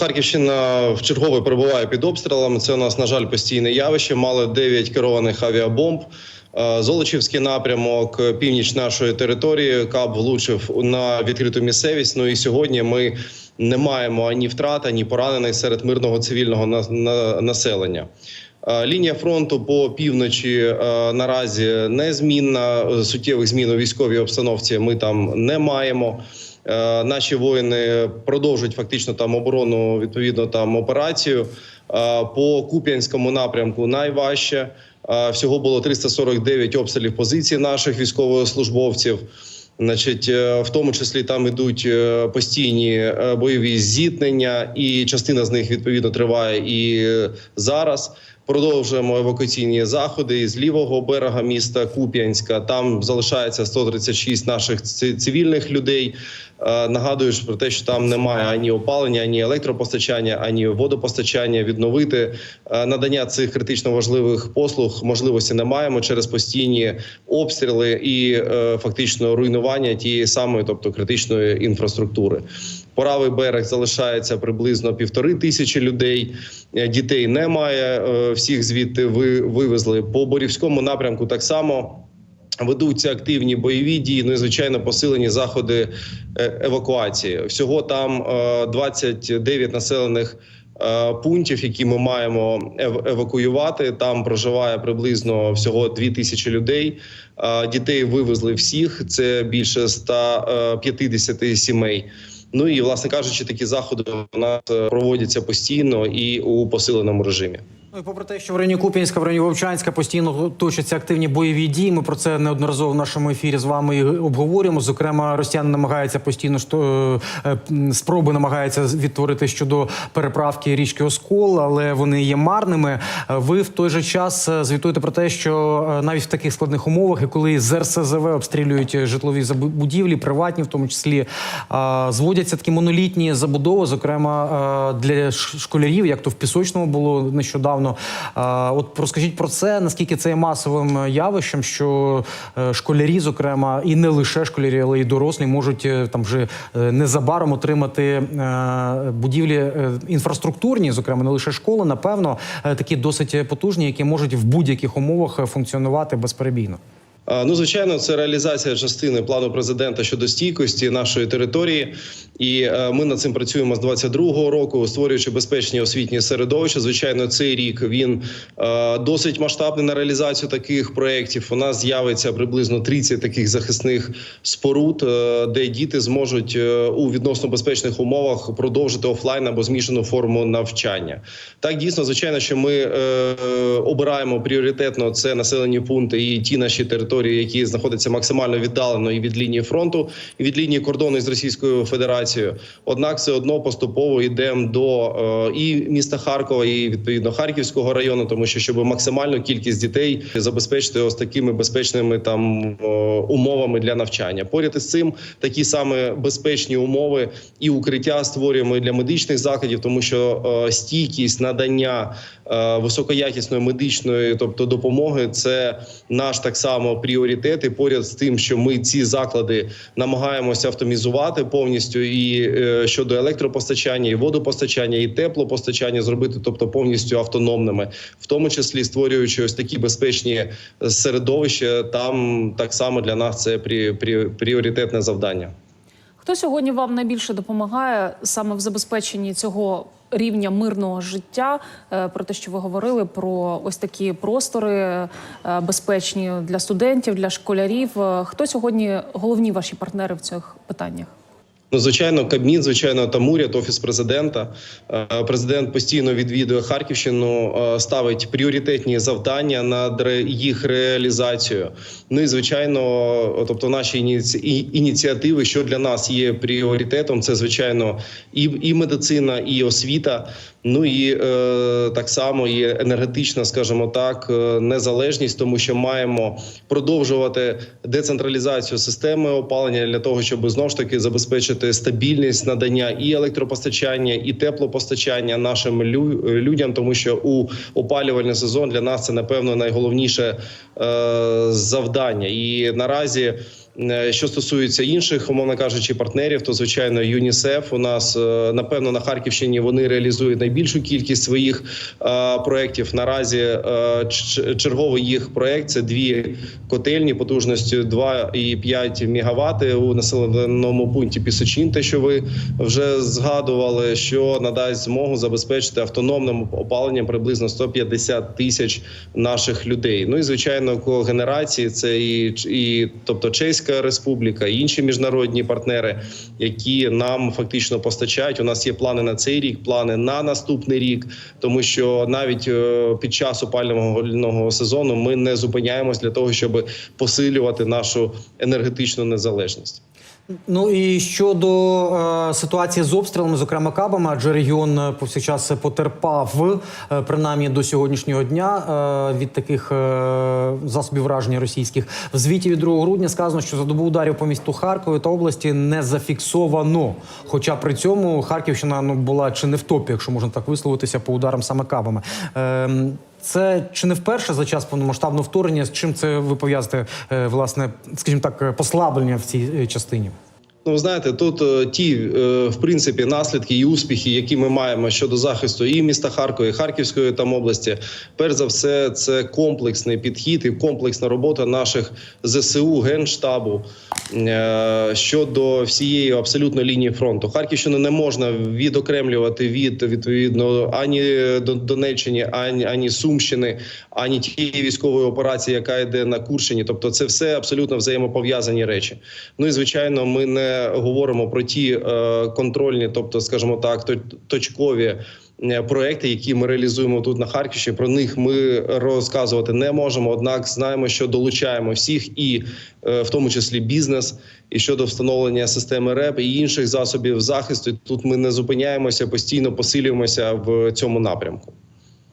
Харківщина в чергове перебуває під обстрілами. Це у нас, на жаль, постійне явище. Мали 9 керованих авіабомб. Е, Золочівський напрямок, північ нашої території. КАБ влучив на відкриту місцевість. Ну і сьогодні ми не маємо ані втрат, ані поранених серед мирного цивільного на- на- населення. Е, Лінія фронту по півночі е, наразі незмінна. Суттєвих змін у військовій обстановці ми там не маємо. Е, Наші воїни продовжують фактично там оборону відповідно там операцію. Е, По Куп'янському напрямку найважче. Е, Всього було 349 обстрілів позицій наших військовослужбовців. Значить, в тому числі там ідуть постійні бойові зіткнення, і частина з них відповідно триває і зараз. Продовжуємо евакуаційні заходи з лівого берега міста Куп'янська. Там залишається 136 наших цивільних людей. Е, Нагадую ж про те, що там немає ані опалення, ані електропостачання, ані водопостачання. Відновити е, надання цих критично важливих послуг можливості не маємо через постійні обстріли і е, фактично руйнування тієї самої, тобто критичної інфраструктури. Правий берег залишається приблизно півтори тисячі людей. Е, Дітей немає. е, Всіх звідти ви вивезли по борівському напрямку. Так само ведуться активні бойові дії. Ну і звичайно посилені заходи е, евакуації. Всього там е, 29 населених. Пунктів, які ми маємо ев- евакуювати, там проживає приблизно всього 2 тисячі людей. Дітей вивезли всіх. Це більше 150 сімей. Ну і власне кажучи, такі заходи у нас е, проводяться постійно і у посиленому режимі. Ну і попри те, що в районі Куп'янська, в районі Вовчанська постійно точаться активні бойові дії. Ми про це неодноразово в нашому ефірі з вами і обговорюємо. Зокрема, росіяни намагаються постійно що е, м, спроби намагаються відтворити щодо переправки річки Оскол, але вони є марними. Е, Ви в той же час е, звітуєте про те, що е, навіть в таких складних умовах, і коли з РСЗВ обстрілюють житлові забу- будівлі, приватні, в тому числі е, зводяться такі монолітні забудови, зокрема е, для школярів, як то в пісочному було нещодавно. Е, От розкажіть про це, наскільки це є масовим явищем, що е, школярі, зокрема, і не лише школярі, але й дорослі можуть е, там вже е, незабаром отримати е, будівлі е, інфраструктурні, зокрема не лише школи, напевно, е, такі досить потужні, які можуть в будь-яких умовах е, функціонувати безперебійно. Ну, звичайно, це реалізація частини плану президента щодо стійкості нашої території, і е, ми над цим працюємо з 22-го року, створюючи безпечні освітні середовища. Звичайно, цей рік він е, досить масштабний на реалізацію таких проєктів. У нас з'явиться приблизно 30 таких захисних споруд, е, де діти зможуть у відносно безпечних умовах продовжити офлайн або змішану форму навчання. Так дійсно, звичайно, що ми обираємо пріоритетно це населені пункти і ті наші території, які знаходяться максимально віддалено і від лінії фронту, і від лінії кордону з Російською Федерацією. Однак, все одно поступово йдемо до е, і міста Харкова, і відповідно Харківського району, тому що щоб максимальну кількість дітей забезпечити ось такими безпечними там е, умовами для навчання. Поряд із цим такі саме безпечні умови і укриття створюємо для медичних закладів, тому що е, стійкість надання високоякісної медичної, тобто допомоги, це наш так само пріоритет. І поряд з тим, що ми ці заклади намагаємося автомізувати повністю і е, щодо електропостачання, і водопостачання, і теплопостачання зробити, тобто повністю автономними, в тому числі створюючи ось такі безпечні середовища. Там так само для нас це прі, пріоритетне завдання. Хто сьогодні вам найбільше допомагає саме в забезпеченні цього рівня мирного життя? Е, Про те, що ви говорили про ось такі простори е, безпечні для студентів, для школярів. Е, Хто сьогодні головні ваші партнери в цих питаннях? Ну, звичайно, Кабмін, звичайно, там уряд, офіс президента. Е, Президент постійно відвідує Харківщину, е, ставить пріоритетні завдання над їх реалізацією. Ну і звичайно, тобто наші ініці- ініціативи, що для нас є пріоритетом, це звичайно і, і медицина, і освіта. Ну і е, так само і енергетична, скажімо так, е, незалежність, тому що маємо продовжувати децентралізацію системи опалення для того, щоб знову ж таки забезпечити стабільність надання і електропостачання, і теплопостачання нашим лю- людям, тому що у опалювальний сезон для нас це напевно найголовніше е, завдання. І наразі Що стосується інших, умовно кажучи, партнерів, то звичайно ЮНІСЕФ у нас е, напевно на Харківщині вони реалізують найбільшу кількість своїх е, проєктів. Наразі е, черговий їх проєкт – це дві котельні потужністю 2,5 мегаватти у населеному пункті Пісочин. Те, що ви вже згадували, що надасть змогу забезпечити автономним опаленням приблизно 150 тисяч наших людей. Ну і звичайно, когенерації це і, і тобто Чеська Республіка, інші міжнародні партнери, які нам фактично постачають. У нас є плани на цей рік, плани на наступний рік, тому що навіть е, під час опалювального сезону ми не зупиняємось для того, щоб посилювати нашу енергетичну незалежність. Ну і щодо е, ситуації з обстрілами, зокрема кабами, адже регіон е, повсякчас потерпав е, принаймні до сьогоднішнього дня е, від таких е, засобів враження російських. В звіті від 2 грудня сказано, що за добу ударів по місту Харкові та області не зафіксовано. Хоча при цьому Харківщина ну була чи не в топі, якщо можна так висловитися, по ударам саме кабами. Е, це чи не вперше за час повномасштабного вторгнення? З чим це ви пов'язуєте, е, власне, скажімо так, е, послаблення в цій е, частині? Ну, знаєте, тут е, ті е, в принципі наслідки і успіхи, які ми маємо щодо захисту і міста Харкова, і Харківської там області, перш за все, це комплексний підхід і комплексна робота наших ЗСУ, генштабу е, щодо всієї абсолютно лінії фронту. Харківщину не можна відокремлювати від відповідно ані До- Донеччини, ані ані Сумщини, ані тієї військової операції, яка йде на Курщині. Тобто, це все абсолютно взаємопов'язані речі. Ну і звичайно, ми не говоримо про ті е, контрольні, тобто, скажімо так, то- точкові. е, Проекти, які ми реалізуємо тут на Харківщині, про них ми розказувати не можемо. Однак знаємо, що долучаємо всіх, і е, в тому числі бізнес, і щодо встановлення системи РЕП і інших засобів захисту. Тут ми не зупиняємося, постійно посилюємося в цьому напрямку.